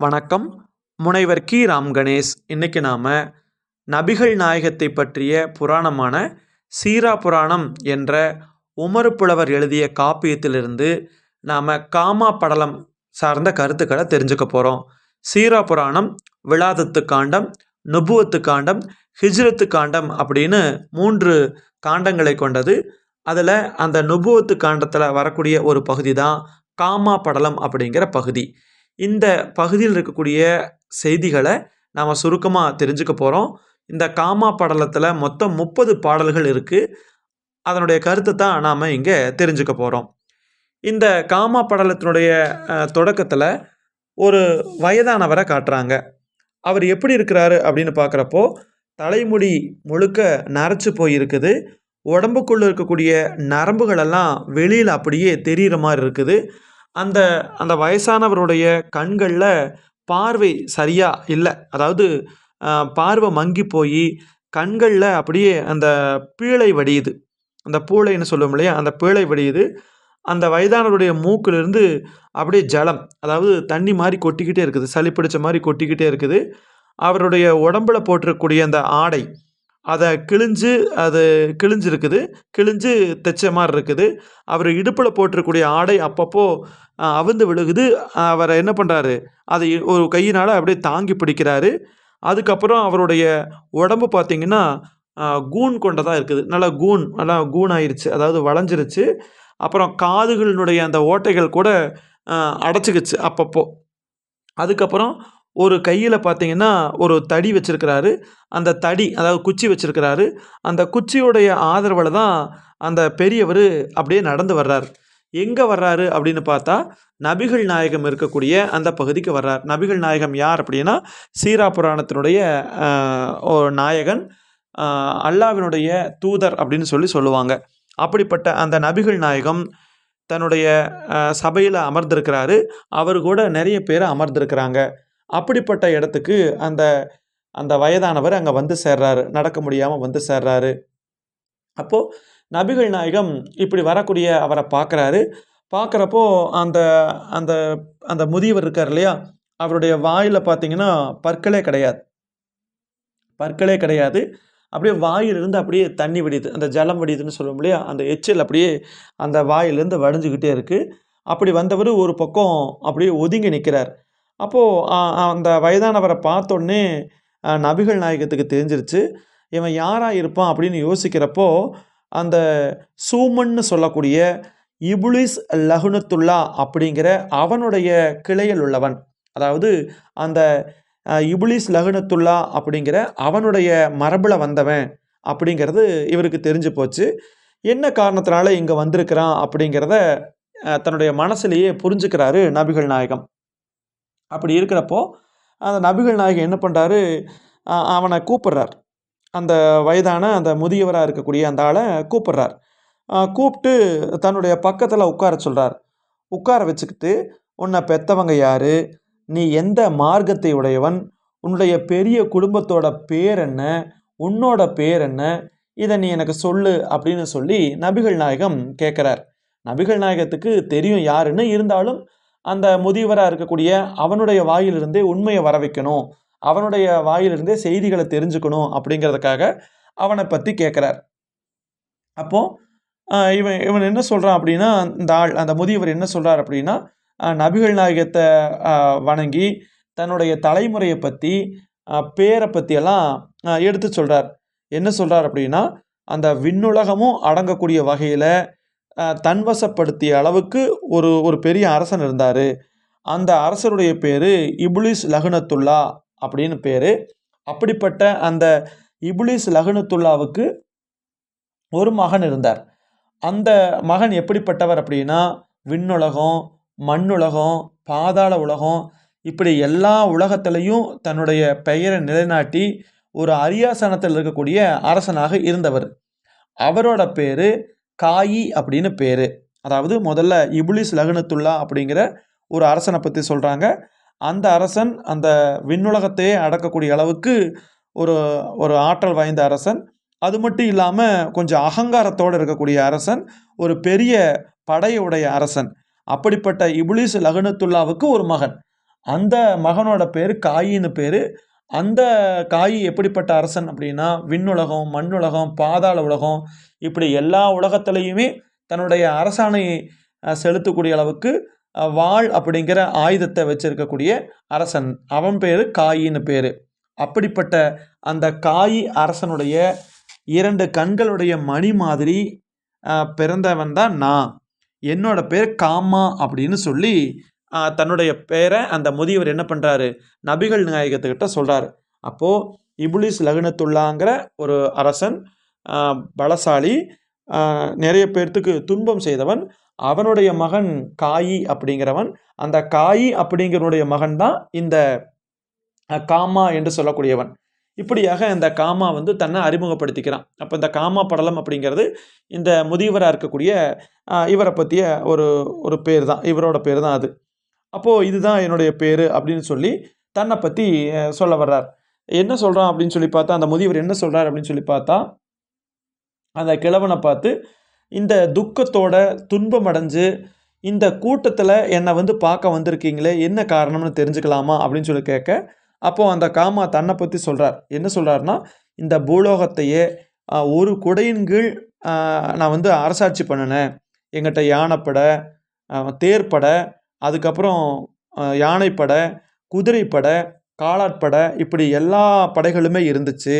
வணக்கம். முனைவர் கி. ராம் கணேஷ். இன்னைக்கு நாம் நபிகள் நாயகத்தை பற்றிய புராணமான சீரா புராணம் என்ற உமறு புலவர் எழுதிய காப்பியத்திலிருந்து நாம் காமா படலம் சார்ந்த கருத்துக்களை தெரிஞ்சுக்க போகிறோம் சீரா புராணம் விழாதத்து காண்டம் நுபுவத்து காண்டம் ஹிஜ்ரத்து காண்டம் அப்படின்னு மூன்று காண்டங்களை கொண்டது. அதில் அந்த நுபுவத்து காண்டத்தில் வரக்கூடிய ஒரு பகுதி தான் காமா படலம் அப்படிங்கிற பகுதி. இந்த பகுதியில் இருக்கக்கூடிய செய்திகளை நாம் சுருக்கமாக தெரிஞ்சுக்க போகிறோம் இந்த காமா படலத்தில் மொத்தம் முப்பது பாடல்கள் இருக்குது அதனுடைய கருத்தை தான் நாம் இங்கே தெரிஞ்சுக்க போகிறோம் இந்த காமா படலத்தினுடைய தொடக்கத்தில் ஒரு வயதானவரை காட்டுறாங்க. அவர் எப்படி இருக்கிறாரு அப்படின்னு பார்க்குறப்போ தலைமுடி முழுக்க நரைச்சி போயிருக்குது. உடம்புக்குள்ளே இருக்கக்கூடிய நரம்புகளெல்லாம் வெளியில் அப்படியே தெரிகிற மாதிரி இருக்குது. அந்த அந்த வயசானவருடைய கண்களில் பார்வை சரியாக இல்லை. அதாவது பார்வை மங்கி போய் கண்களில் அப்படியே அந்த பீழை வடியுது. அந்த பூளைன்னு சொல்லுவோம் இல்லையா? அந்த பீழை வடியுது. அந்த வயதானவருடைய மூக்கிலிருந்து அப்படியே ஜலம் அதாவது தண்ணி மாதிரி கொட்டிக்கிட்டே இருக்குது. சளி பிடிச்ச மாதிரி கொட்டிக்கிட்டே இருக்குது. அவருடைய உடம்புல போட்டிருக்கக்கூடிய அந்த ஆடை அதை கிழிஞ்சு அது கிழிஞ்சிருக்குது. கிழிஞ்சு தைச்ச மாதிரி இருக்குது அவர் இடுப்பில் போட்டிருக்கக்கூடிய ஆடை அப்பப்போ அவிழ்ந்து விழுகுது. அவரை என்ன பண்ணுறாரு அதை ஒரு கையினால் அப்படியே தாங்கி பிடிக்கிறாரு. அதுக்கப்புறம் அவருடைய உடம்பு பார்த்திங்கன்னா கூன் கொண்டதாக இருக்குது. நல்லா கூன் நல்லா கூன் ஆயிடுச்சு அதாவது வளைஞ்சிருச்சு. அப்புறம் காதுகளினுடைய அந்த ஓட்டைகள் கூட அடைச்சிக்கிச்சு அப்பப்போ. அதுக்கப்புறம் ஒரு கையில் பார்த்தீங்கன்னா ஒரு தடி வச்சுருக்கிறாரு. அந்த தடி அதாவது குச்சி வச்சுருக்கிறாரு. அந்த குச்சியுடைய ஆதரவில் தான் அந்த பெரியவர் அப்படியே நடந்து வர்றார். எங்கே வர்றாரு அப்படின்னு பார்த்தா நபிகள் நாயகம் இருக்கக்கூடிய அந்த பகுதிக்கு வர்றார். நபிகள் நாயகம் யார் அப்படின்னா சீரா புராணத்தினுடைய ஒரு நாயகன் அல்லாவினுடைய தூதர் அப்படின்னு சொல்லி சொல்லுவாங்க. அப்படிப்பட்ட அந்த நபிகள் நாயகம் தன்னுடைய சபையில் அமர்ந்திருக்கிறாரு. அவர் கூட நிறைய பேர் அமர்ந்திருக்கிறாங்க. அப்படிப்பட்ட இடத்துக்கு அந்த அந்த வயதானவர் அங்கே வந்து சேர்றாரு. நடக்க முடியாமல் வந்து சேர்றாரு. அப்போது நபிகள் நாயகம் இப்படி வரக்கூடிய அவரை பார்க்குறாரு. பார்க்குறப்போ அந்த அந்த அந்த முதியவர் இருக்கார் இல்லையா? அவருடைய வாயில் பார்த்தீங்கன்னா பற்களே கிடையாது. பற்களே கிடையாது. அப்படியே வாயிலிருந்து அப்படியே தண்ணி வடியுது அந்த ஜலம் வடியுதுன்னு சொல்லுவோம் இல்லையா? அந்த எச்சில் அப்படியே அந்த வாயிலிருந்து வடிஞ்சுக்கிட்டே இருக்குது அப்படி வந்தவர் ஒரு பக்கம் அப்படியே ஒதுங்கி நிற்கிறார் அப்போது அந்த வயதானவரை பார்த்தோன்னே நபிகள் நாயகத்துக்கு தெரிஞ்சிருச்சு. இவன் யாராக இருப்பான் அப்படின்னு யோசிக்கிறப்போ அந்த சூமன்னு சொல்லக்கூடிய இபுலிஸ் லகுனத்துல்லா அப்படிங்கிற அவனுடைய கிளையில் உள்ளவன். அதாவது அந்த இபுலிஸ் லகுனத்துல்லா அப்படிங்கிற அவனுடைய மரபில் வந்தவன் அப்படிங்கிறது இவருக்கு தெரிஞ்சு போச்சு. என்ன காரணத்தினால இங்கே வந்திருக்கிறான் அப்படிங்கிறத தன்னுடைய மனசுலேயே புரிஞ்சுக்கிறாரு நபிகள் நாயகம். அப்படி இருக்கிறப்போ அந்த நபிகள் நாயகம் என்ன பண்ணுறாரு அவனை கூப்பிடுறார். அந்த வயதான அந்த முதியவராக இருக்கக்கூடிய அந்த ஆளை கூப்பிட்றார். கூப்பிட்டு தன்னுடைய பக்கத்தில் உட்கார சொல்கிறார் உட்கார வச்சுக்கிட்டு உன்னை பெற்றவங்க யார்? நீ எந்த மார்க்கத்தை உடையவன்? உன்னுடைய பெரிய குடும்பத்தோட பேர் என்ன? உன்னோட பேர் என்ன? இதை நீ எனக்கு சொல்லு அப்படின்னு சொல்லி நபிகள் நாயகம் கேட்குறார். நபிகள் நாயகத்துக்கு தெரியும் யாருன்னு இருந்தாலும் அந்த முதியவராக இருக்கக்கூடிய அவனுடைய வாயிலிருந்தே உண்மையை வர வைக்கணும் அவனுடைய வாயிலிருந்தே செய்திகளை தெரிஞ்சுக்கணும் அப்படிங்கிறதுக்காக அவனை பற்றி கேட்குறார் அப்போது இவன் இவன் என்ன சொல்கிறான் அப்படின்னா இந்த ஆள் அந்த முதியவர் என்ன சொல்கிறார் அப்படின்னா நபிகள் நாயகத்தை வணங்கி தன்னுடைய தலைமுறையை பற்றி பேரை பற்றியெல்லாம் எடுத்து சொல்கிறார் என்ன சொல்கிறார் அப்படின்னா அந்த விண்ணுலகமும் அடங்கக்கூடிய வகையில் தன்வசப்படுத்திய அளவுக்கு ஒரு ஒரு பெரிய அரசன் இருந்தார். அந்த அரசருடைய பேர் இபுலிஸ் லகுனத்துல்லா அப்படின்னு பேர். அப்படிப்பட்ட அந்த இபுலிஸ் லகுனத்துல்லாவுக்கு ஒரு மகன் இருந்தார். அந்த மகன் எப்படிப்பட்டவர் அப்படின்னா விண்ணுலகம் மண்ணுலகம் பாதாள உலகம் இப்படி எல்லா உலகத்திலையும் தன்னுடைய பெயரை நிலைநாட்டி ஒரு அரியாசனத்தில் இருக்கக்கூடிய அரசனாக இருந்தவர். அவரோட பேர் காயி அப்படின்னு பேர். அதாவது முதல்ல இபுலிஸ் லகுனத்துல்லா அப்படிங்கிற ஒரு அரசனை பற்றி சொல்கிறாங்க அந்த அரசன் அந்த விண்ணுலகத்தையே அடக்கக்கூடிய அளவுக்கு ஒரு ஒரு ஆற்றல் வாய்ந்த அரசன். அது மட்டும் இல்லாமல் கொஞ்சம் அகங்காரத்தோடு இருக்கக்கூடிய அரசன் ஒரு பெரிய படையுடைய அரசன். அப்படிப்பட்ட இபுலிஸ் லகுனத்துல்லாவுக்கு ஒரு மகன். அந்த மகனோட பேர் காயின்னு பேர். அந்த காயி எப்படிப்பட்ட அரசன் அப்படின்னா விண்ணுலகம் மண்ணுலகம் பாதாள உலகம் இப்படி எல்லா உலகத்திலையுமே தன்னுடைய அரசாணை செலுத்தக்கூடிய அளவுக்கு வாள் அப்படிங்கிற ஆயுதத்தை வச்சிருக்கக்கூடிய அரசன். அவன் பேர் காயின்னு பேர். அப்படிப்பட்ட அந்த காயி அரசனுடைய இரண்டு கண்களுடைய மணி மாதிரி பிறந்தவன் தான் நான். என்னோட பேர் காமா அப்படின்னு சொல்லி தன்னுடைய பேரை அந்த முதியவர் என்ன பண்ணுறாரு நபிகள் நாயகத்துக்கிட்ட சொல்கிறார் அப்போது இபுலிஸ் லகுனத்துள்ளாங்கிற ஒரு அரசன் பலசாலி நிறைய பேர்த்துக்கு துன்பம் செய்தவன். அவனுடைய மகன் காயி அப்படிங்கிறவன். அந்த காயி அப்படிங்கிறனுடைய மகன் தான் இந்த காமா என்று சொல்லக்கூடியவன். இப்படியாக இந்த காமா வந்து தன்னை அறிமுகப்படுத்திக்கிறான். அப்போ இந்த காமா படலம் அப்படிங்கிறது இந்த முதியவராக இருக்கக்கூடிய இவரை பற்றிய ஒரு ஒரு பேர் தான். இவரோட பேர் தான் அது. அப்போது இதுதான் என்னுடைய பேர் அப்படின்னு சொல்லி தன்னை பற்றி சொல்ல வர்றார். என்ன சொல்கிறான் அப்படின்னு சொல்லி பார்த்தா அந்த முதியவர் என்ன சொல்கிறார் அப்படின்னு சொல்லி பார்த்தா அந்த கிழவனை பார்த்து இந்த துக்கத்தோட துன்பம் அடைஞ்சு இந்த கூட்டத்தில் என்னை வந்து பார்க்க வந்திருக்கீங்களே என்ன காரணம்னு தெரிஞ்சுக்கலாமா அப்படின்னு சொல்லி கேட்க அப்போது அந்த காமா தன்னை பற்றி சொல்கிறார் என்ன சொல்கிறாருன்னா இந்த பூலோகத்தையே ஒரு குடையின் கீழ் நான் வந்து அரசாட்சி பண்ணினேன். எங்கிட்ட யானைப்படை ஆஹ், தேர்ப்படை அதுக்கப்புறம் யானைப்பட யானைப்படை குதிரைப்படை காலாட்படை இப்படி எல்லா படைகளுமே இருந்துச்சு.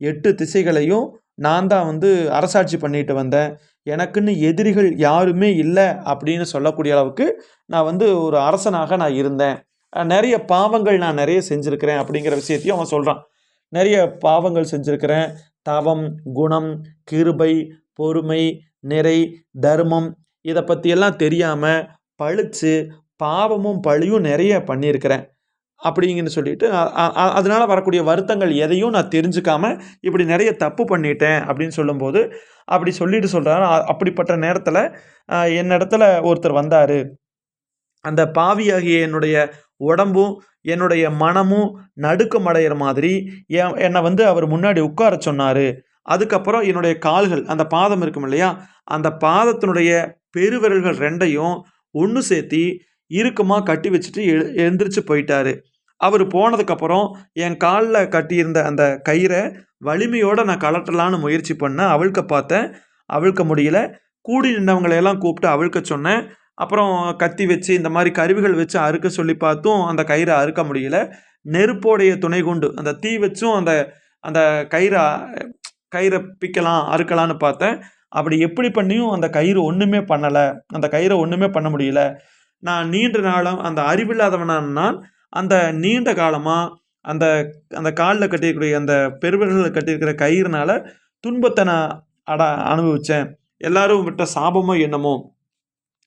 எட்டு திசைகளையும் நான் தான் வந்து அரசாட்சி பண்ணிட்டு வந்தேன். எனக்குன்னு எதிரிகள் யாருமே இல்லை அப்படின்னு சொல்லக்கூடிய அளவுக்கு நான் வந்து ஒரு அரசனாக நான் இருந்தேன். நிறைய பாவங்கள் நான் நிறைய செஞ்சுருக்கிறேன் அப்படிங்கிற விஷயத்தையும் அவன் சொல்கிறான் நிறைய பாவங்கள் செஞ்சுருக்கிறேன். தவம் குணம் கிருபை பொறுமை நிறை தர்மம் இதை பற்றியெல்லாம் தெரியாமல் பழிச்சு பாவமும் பழியும் நிறைய பண்ணியிருக்கிறேன். அப்படிங்கன்னு சொல்லிட்டு அதனால் வரக்கூடிய வருத்தங்கள் எதையும் நான் தெரிஞ்சுக்காமல் இப்படி நிறைய தப்பு பண்ணிட்டேன் அப்படின்னு சொல்லும்போது அப்படி சொல்லிட்டு சொல்கிறாரு அப்படிப்பட்ட நேரத்தில் என்னிடத்துல ஒருத்தர் வந்தார். அந்த பாவியாகிய என்னுடைய உடம்பும் என்னுடைய மனமும் நடுக்கம் அடைகிற மாதிரி என் என்னை வந்து அவர் முன்னாடி உட்கார சொன்னார். அதுக்கப்புறம் என்னுடைய கால்கள் அந்த பாதம் இருக்கும் இல்லையா அந்த பாதத்தினுடைய பெருவிரல்கள் ரெண்டையும் ஒன்று சேர்த்தி இறுக்கமாக கட்டி வச்சுட்டு எழு எழுந்திரிச்சு போயிட்டாரு. அவர் போனதுக்கப்புறம் என் காலில் கட்டியிருந்த அந்த கயிறை வலிமையோடு நான் கலட்டலான்னு முயற்சி பண்ணேன் அவிழ்க்க பார்த்தேன். அவிழ்க்க முடியல. கூடி நின்றவங்களையெல்லாம் கூப்பிட்டு அவிழ்க்க சொன்னேன். அப்புறம் கத்தி வச்சு இந்த மாதிரி கருவிகள் வச்சு அறுக்க சொல்லி பார்த்தும் அந்த கயிறை அறுக்க முடியல. நெருப்போடைய துணை கொண்டு அந்த தீ வச்சும் அந்த அந்த கயிறை கயிறை பிக்கலாம் அறுக்கலான்னு பார்த்தேன். அப்படி எப்படி பண்ணியும் அந்த கயிறு ஒன்றுமே பண்ணலை. அந்த கயிறை ஒன்றுமே பண்ண முடியல. நான் நீண்ட நாளும் அந்த அறிவில்லாதவனான் நான் அந்த நீண்ட காலமாக அந்த அந்த காலில் கட்டியிருக்கக்கூடிய அந்த பெருவிரலில் கட்டியிருக்கிற கயிறுனால துன்பத்தை நான் அட அனுபவித்தேன் எல்லாரும் விட்ட சாபமோ என்னமோ.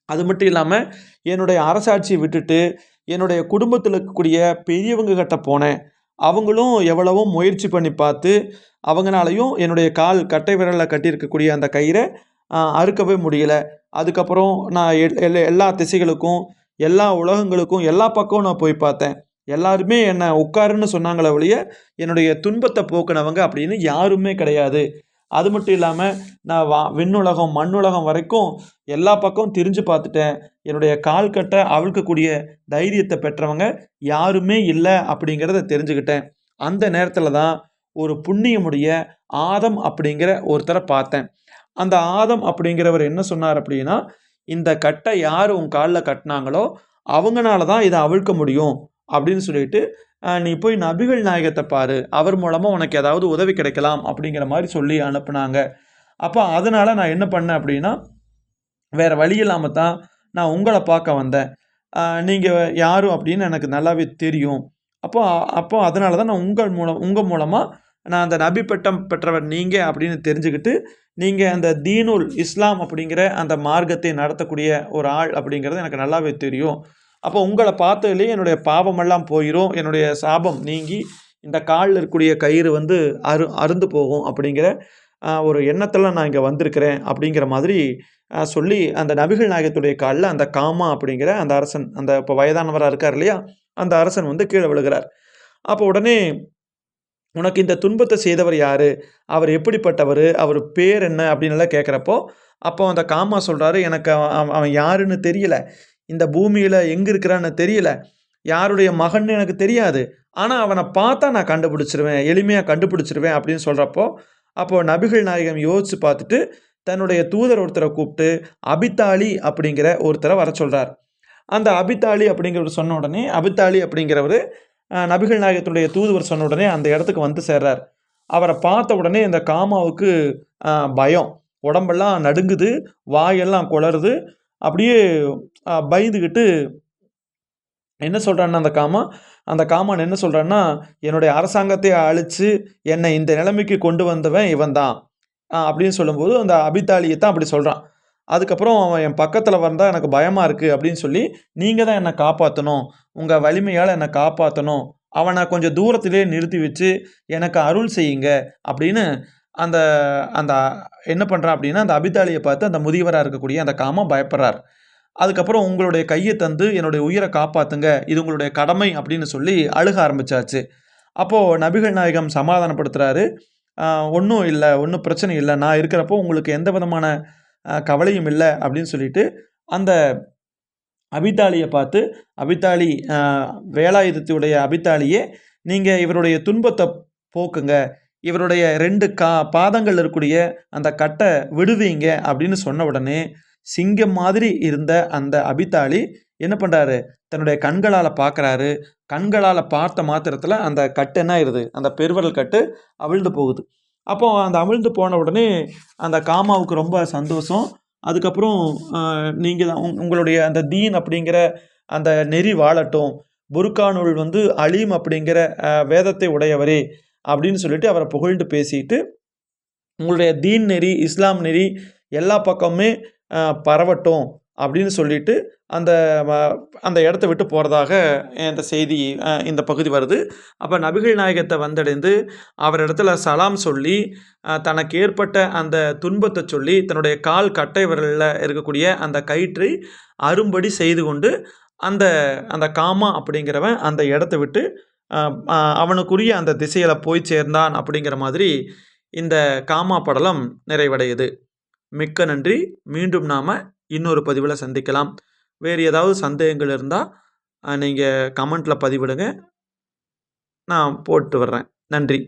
அது மட்டும் இல்லாமல் என்னுடைய அரசாட்சியை விட்டுட்டு என்னுடைய குடும்பத்தில் இருக்கக்கூடிய பெரியவங்க கிட்ட போனேன். அவங்களும் எவ்வளவோ முயற்சி பண்ணி பார்த்து அவங்களாலையும் என்னுடைய கால் கட்டை விரலில் கட்டியிருக்கக்கூடிய அந்த கயிறை அறுக்கவே முடியலை. அதுக்கப்புறம் நான் எல்- எல்லா திசைகளுக்கும் எல்லா உலகங்களுக்கும் எல்லா பக்கமும் நான் போய் பார்த்தேன். எல்லாருமே என்னை உட்காருன்னு சொன்னாங்களே ஒழிய என்னுடைய துன்பத்தை போக்குனவங்க அப்படின்னு யாருமே கிடையாது. அது மட்டும் இல்லாமல் நான் வா விண்ணுலகம் மண்ணுலகம் வரைக்கும் எல்லா பக்கம் திரிஞ்சு பார்த்துட்டேன். என்னுடைய கால் கட்டை அவிழ்க்கக்கூடிய தைரியத்தை பெற்றவங்க யாருமே இல்லை அப்படிங்கிறத தெரிஞ்சுக்கிட்டேன். அந்த நேரத்தில் தான் ஒரு புண்ணியமுடைய ஆதம் அப்படிங்கிற ஒருத்தரை பார்த்தேன். அந்த ஆதம் அப்படிங்கிறவர் என்ன சொன்னார் அப்படின்னா இந்த கட்டை யார் உன் காலில் கட்டினாங்களோ அவங்கனால தான் இதை அவிழ்க்க முடியும் அப்படின்னு சொல்லிட்டு நீ போய் நபிகள் நாயகத்தை பாரு. அவர் மூலமாக உனக்கு ஏதாவது உதவி கிடைக்கலாம் அப்படிங்கிற மாதிரி சொல்லி அனுப்புனாங்க. அப்போ அதனால் நான் என்ன பண்ணேன் அப்படின்னா வேறு வழி இல்லாமல் தான் நான் உங்களை பார்க்க வந்தேன். நீங்கள் யாரும் அப்படின்னு எனக்கு நல்லாவே தெரியும். அப்போ அப்போ அதனால தான் நான் உங்கள் மூலம் உங்கள் மூலமாக நான் அந்த நபி பட்டம் பெற்றவர் நீங்கள் அப்படின்னு தெரிஞ்சுக்கிட்டு நீங்கள் அந்த தீனுல் இஸ்லாம் அப்படிங்கிற அந்த மார்க்கத்தை நடத்தக்கூடிய ஒரு ஆள் அப்படிங்கிறது எனக்கு நல்லாவே தெரியும். அப்போ உங்களை பார்த்ததுலேயே என்னுடைய பாவமெல்லாம் போயிடும் என்னுடைய சாபம் நீங்கி இந்த காலில் இருக்கக்கூடிய கயிறு வந்து அரு அருந்து போகும் அப்படிங்கிற ஒரு எண்ணத்தில் நான் இங்கே வந்திருக்கிறேன் அப்படிங்கிற மாதிரி சொல்லி அந்த நபிகள் நாயகத்துடைய காலில் அந்த காமா அப்படிங்கிற அந்த அரசன் அந்த இப்போ வயதானவராக இருக்கார் இல்லையா அந்த அரசன் வந்து கீழே விழுகிறார். அப்போ உடனே உனக்கு இந்த துன்பத்தை செய்தவர் யார்? அவர் எப்படிப்பட்டவர்? அவர் பேர் என்ன? அப்படின்னு எல்லாம் கேட்குறப்போ அப்போ அந்த காமா சொல்கிறாரு எனக்கு அவன் அவன் யாருன்னு தெரியல. இந்த பூமியில் எங்கே இருக்கிறான்னு தெரியல. யாருடைய மகன் எனக்கு தெரியாது. ஆனால் அவனை பார்த்தா நான் கண்டுபிடிச்சிருவேன். எளிமையாக கண்டுபிடிச்சிருவேன் அப்படின்னு சொல்கிறப்போ அப்போது நபிகள் நாயகம் யோசித்து பார்த்துட்டு தன்னுடைய தூதர் ஒருத்தரை கூப்பிட்டு அபித்தாளி அப்படிங்கிற ஒருத்தரை வர சொல்கிறார் அந்த அபித்தாளி அப்படிங்கிறவர் சொன்ன உடனே அபித்தாளி அப்படிங்கிறவர் நபிகள் நாயகத்துடைய தூதுவர் சொன்ன உடனே அந்த இடத்துக்கு வந்து சேர்றார். அவரை பார்த்த உடனே இந்த காமாவுக்கு பயம். உடம்பெல்லாம் நடுங்குது வாயெல்லாம் குளருது. அப்படியே பயந்துக்கிட்டு என்ன சொல்கிறான்னா அந்த காமா? அந்த காமான் என்ன சொல்கிறான்னா என்னுடைய அரசாங்கத்தை அழித்து என்னை இந்த நிலைமைக்கு கொண்டு வந்தவன் இவன் தான் அப்படின்னு சொல்லும்போது அந்த அபித்தாலியை தான் அப்படி சொல்கிறான் அதுக்கப்புறம் அவன் என் பக்கத்தில் வந்தால் எனக்கு பயமாக இருக்குது அப்படின்னு சொல்லி நீங்கள் தான் என்னை காப்பாற்றணும் உங்கள் வலிமையால் என்னை காப்பாற்றணும் அவனை கொஞ்சம் தூரத்திலே நிறுத்தி வச்சு எனக்கு அருள் செய்யுங்க. அப்படின்னு அந்த அந்த என்ன பண்ணுறான் அப்படின்னா அந்த அபிதாலியை பார்த்து அந்த முதியவராக இருக்கக்கூடிய அந்த காமம் பயப்படுறார். அதுக்கப்புறம் உங்களுடைய கையை தந்து என்னுடைய உயிரை காப்பாற்றுங்க இது உங்களுடைய கடமை அப்படின்னு சொல்லி அழுக ஆரம்பித்தாச்சு அப்போது நபிகள் நாயகம் சமாதானப்படுத்துகிறாரு ஒன்றும் இல்லை ஒன்றும் பிரச்சனை இல்லை. நான் இருக்கிறப்போ உங்களுக்கு எந்த விதமான கவலையும் இல்லை அப்படின்னு சொல்லிட்டு அந்த அபித்தாளியை பார்த்து அபித்தாளி வேலாயுதத்துடைய அபித்தாளியே நீங்கள் இவருடைய துன்பத்தை போக்குங்க. இவருடைய ரெண்டு கா பாதங்கள் இருக்கக்கூடிய அந்த கட்டை விடுவீங்க. அப்படின்னு சொன்ன உடனே சிங்கம் மாதிரி இருந்த அந்த அபித்தாளி என்ன பண்ணுறாரு தன்னுடைய கண்களால் பார்க்குறாரு கண்களால் பார்த்த மாத்திரத்தில் அந்த கட்டு என்ன ஆயிடுது அந்த பெருவரல் கட்டு அவிழ்ந்து போகுது. அப்போ அந்த அமிழ்ந்து போன உடனே அந்த காமாவுக்கு ரொம்ப சந்தோஷம். அதுக்கப்புறம் நீங்கள் தான் உங்- உங்களுடைய அந்த தீன் அப்படிங்கிற அந்த நெறி வாழட்டும். புருக்கானுள் வந்து அலீம் அப்படிங்கிற வேதத்தை உடையவரே அப்படின்னு சொல்லிட்டு அவரை புகழ்ந்து பேசிட்டு உங்களுடைய தீன் நெறி இஸ்லாம் நெறி எல்லா பக்கமுமே பரவட்டும். அப்படின்னு சொல்லிட்டு அந்த அந்த இடத்த விட்டு போகிறதாக இந்த செய்தி இந்த பகுதி வருது. அப்போ நபிகள் நாயகத்தை வந்தடைந்து அவரிடத்துல சலாம் சொல்லி தனக்கு ஏற்பட்ட அந்த துன்பத்தை சொல்லி தன்னுடைய கால் கட்டை விரலில் இருக்கக்கூடிய அந்த கயிற்றை அரும்படி செய்து கொண்டு அந்த அந்த காமா அப்படிங்கிறவன் அந்த இடத்த விட்டு அவனுக்குரிய அந்த திசையில் போய் சேர்ந்தான் அப்படிங்கிற மாதிரி இந்த காமா படலம் நிறைவடையுது. மிக்க நன்றி. மீண்டும் நாம் இன்னொரு பதிவில் சந்திக்கலாம். வேறு ஏதாவது சந்தேகங்கள் இருந்தால் நீங்கள் கமெண்ட்டில் பதிவிடுங்க. நான் போட்டு வர்றேன். நன்றி.